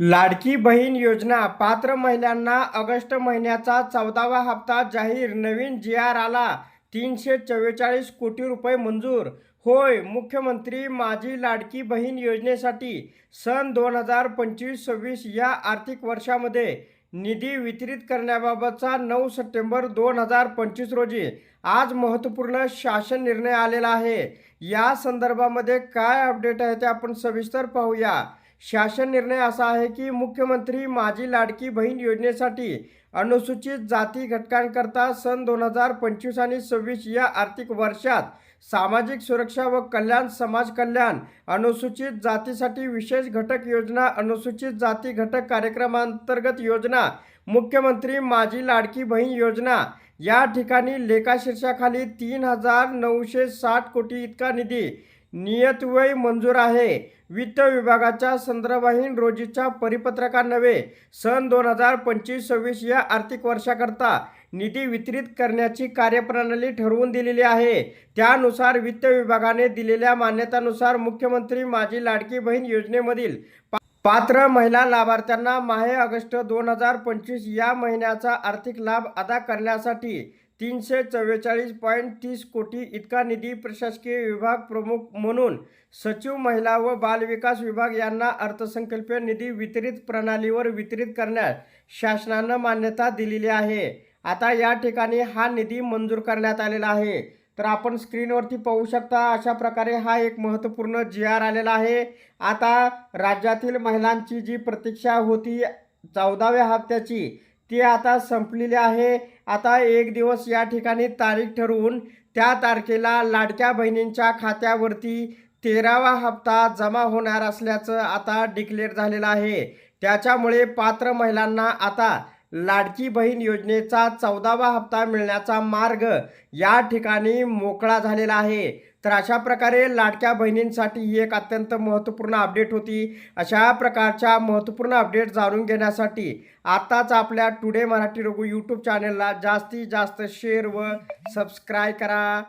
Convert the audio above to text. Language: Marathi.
लाडकी बहीण योजना पात्र महिलांना ऑगस्ट महिन्याचा चौदावा हप्ता जाहीर नवीन जी आर आला तीनशे चव्वेचाळीस कोटी रुपये मंजूर. होय मुख्यमंत्री माझी लाडकी बहीण योजनेसाठी सन दोन हजार पंचवीस सव्वीस या आर्थिक वर्षामध्ये निधी वितरित करण्याबाबतचा नऊ सप्टेंबर दोन हजार पंचवीस रोजी आज महत्त्वपूर्ण शासन निर्णय आलेला आहे. या संदर्भामध्ये काय अपडेट आहे ते आपण सविस्तर पाहूया. शासन निर्णय असा आहे की मुख्यमंत्री माझी लाडकी बहीण योजनेसाठी अनुसूचित जाती घटकांकरता सन दोन हजार पंचवीस आणि सव्वीस या आर्थिक वर्षात सामाजिक सुरक्षा व कल्याण समाज कल्याण अनुसूचित जातीसाठी विशेष घटक योजना अनुसूचित जाती घटक कार्यक्रमांतर्गत योजना मुख्यमंत्री माझी लाडकी बहीण योजना या ठिकाणी लेखाशीर्षाखाली तीन हजार नऊशे साठ कोटी इतका निधी नियतव्यय मंजूर आहे. वित्त विभागाच्या संदर्भहीन रोजीच्या परिपत्रकान्वये सन दोन हजार पंचवीस सव्वीस या आर्थिक वर्षाकरता निधी वितरित करण्याची कार्यप्रणाली ठरवून दिलेली आहे. त्यानुसार वित्त विभागाने दिलेल्या मान्यतानुसार मुख्यमंत्री माझी लाडकी बहीण योजनेमधील पा- पात्र महिला लाभार्थ्यांना माहे ऑगस्ट दोन हजार पंचवीस या महिन्याचा आर्थिक लाभ अदा करण्यासाठी तीनशे चव्वेचाळीस पॉईंट तीस कोटी इतका निधी प्रशासकीय विभाग प्रमुख म्हणून सचिव महिला व बालविकास विभाग यांना अर्थसंकल्पीय निधी वितरित प्रणालीवर वितरित करण्यास शासनानं मान्यता दिलेली आहे. आता या ठिकाणी हा निधी मंजूर करण्यात आलेला आहे. तर आपण स्क्रीनवरती पाहू शकता अशा प्रकारे हा एक महत्त्वपूर्ण जी आर आलेला आहे. आता राज्यातील महिलांची जी प्रतीक्षा होती चौदाव्या हप्त्याची ती आता संपलेली आहे. आता एक दिवस या ठिकाणी तारीख ठरवून त्या तारखेला लाडक्या बहिणींच्या खात्यावरती तेरावा हप्ता जमा होणार असल्याचं आता डिक्लेअर झालेलं आहे. त्याच्यामुळे पात्र महिलांना आता लाडकी बहीण योजनेचा चौदावा हप्ता मिळण्याचा मार्ग या ठिकाणी मोकळा झालेला आहे. तर अशा प्रकारे लाडक्या बहिणींसाठी ही एक अत्यंत महत्त्वपूर्ण अपडेट होती. अशा प्रकारच्या महत्त्वपूर्ण अपडेट जाणून घेण्यासाठी आत्ताच आपल्या टुडे मराठी रघु यूट्यूब चॅनलला जास्तीत जास्त शेअर व सबस्क्राईब करा.